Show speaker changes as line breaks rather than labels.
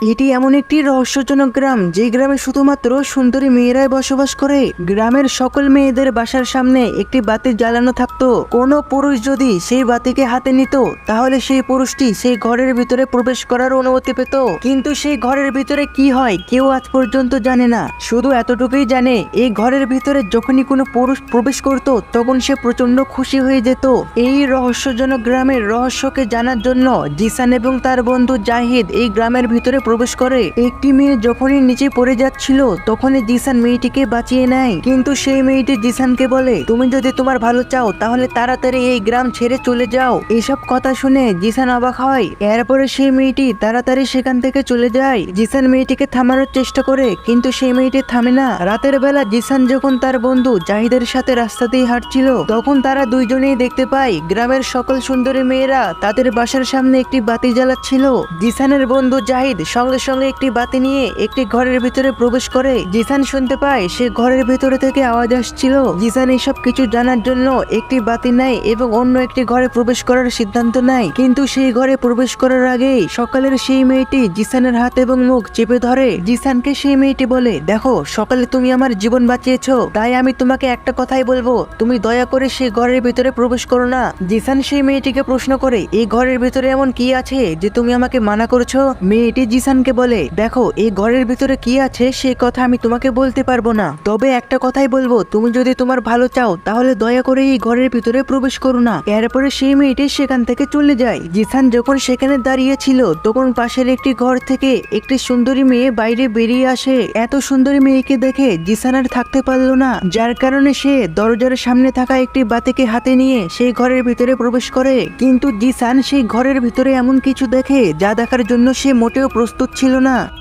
এটি এমন একটি রহস্যজনক গ্রাম, যে গ্রামে শুধুমাত্র সুন্দরী মেয়েরাই বসবাস করে। গ্রামের সকল মেয়েদের বাসার সামনে একটি বাতি জ্বালানো থাকতো। কোনো পুরুষ যদি সেই বাতিকে হাতে নিত, তাহলে সেই পুরুষটি সেই ঘরের ভিতরে প্রবেশ করার অনুমতি পেত। কিন্তু সেই ঘরের ভিতরে কি হয়, কেউ আজ পর্যন্ত জানে না। শুধু এতটুকুই জানে, এই ঘরের ভিতরে যখনই কোনো পুরুষ প্রবেশ করত, তখন সে প্রচণ্ড খুশি হয়ে যেত। এই রহস্যজনক গ্রামের রহস্যকে জানার জন্য জিসান এবং তার বন্ধু জাহিদ এই গ্রামের ভিতরে প্রবেশ করে। একটি মেয়ে যখনই নিচে পড়ে যাচ্ছিল, তখনই জিসান মেয়েটিকে বাঁচিয়ে নেয়। কিন্তু সেই মেয়েটি জিসানকে বলে, তুমি যদি তোমার ভালো চাও, তাহলে তাড়াতাড়ি এই গ্রাম ছেড়ে চলে যাও। এসব কথা শুনে জিসান অবাক হয়। এরপরে সেই মেয়েটি তাড়াতাড়ি সেখান থেকে চলে যায়। জিসান মেয়েটিকে থামানোর চেষ্টা করে, কিন্তু সেই মেয়েটি থামে না। রাতের বেলা জিসান যখন তার বন্ধু জাহিদের সাথে রাস্তা দিয়ে হাঁটছিল, তখন তারা দুইজনেই দেখতে পায়, গ্রামের সকল সুন্দরী মেয়েরা তাদের বাসার সামনে একটি বাতি জ্বালাচ্ছিল। জিসানের বন্ধু জাহিদ সঙ্গে সঙ্গে একটি বাতি নিয়ে একটি ঘরের ভিতরে প্রবেশ করে। জিসান শুনতে পায়, সে ঘরের ভিতরে থেকে আওয়াজ আসছিল। জিসান এসব কিছু জানার জন্য একটি বাতি নেয় এবং অন্য একটি ঘরে প্রবেশ করার সিদ্ধান্ত নেয়। কিন্তু সেই ঘরে প্রবেশ করার আগেই সকালের সেই মেয়েটি জিসানের হাত এবং মুখ চেপে ধরে। জিসানকে সেই মেয়েটি বলে, দেখো, সকালে তুমি আমার জীবন বাঁচিয়েছ, তাই আমি তোমাকে একটা কথাই বলব, তুমি দয়া করে সেই ঘরের ভিতরে প্রবেশ করো না। জিসান সেই মেয়েটিকে প্রশ্ন করে, এই ঘরের ভিতরে এমন কি আছে যে তুমি আমাকে মানা করছ? মেয়েটি জিসানকে বলে, দেখো, এই ঘরের ভিতরে কি আছে সে কথা আমি তোমাকে বলতে পারব না। তবে একটা কথাই বলব, তুমি যদি তোমার ভালো চাও, তাহলে দয়া করে এই ঘরের ভিতরে প্রবেশ করো না। এরপরে সেই মেয়েটি সেখান থেকে চলে যায়। জিসান যখন সেখানে দাঁড়িয়ে ছিল, তখন পাশের একটি ঘর থেকে একটি সুন্দরী মেয়ে বাইরে বেরিয়ে আসে। এত সুন্দরী মেয়েকে দেখে জিসান আর থাকতে পারল না, যার কারণে সে দরজার সামনে থাকা একটি বাতিকে হাতে নিয়ে সেই ঘরের ভিতরে প্রবেশ করে। কিন্তু জিসান সেই ঘরের ভিতরে এমন কিছু দেখে, যা দেখার জন্য সে মোটেও প্রস্তুত ছিল না।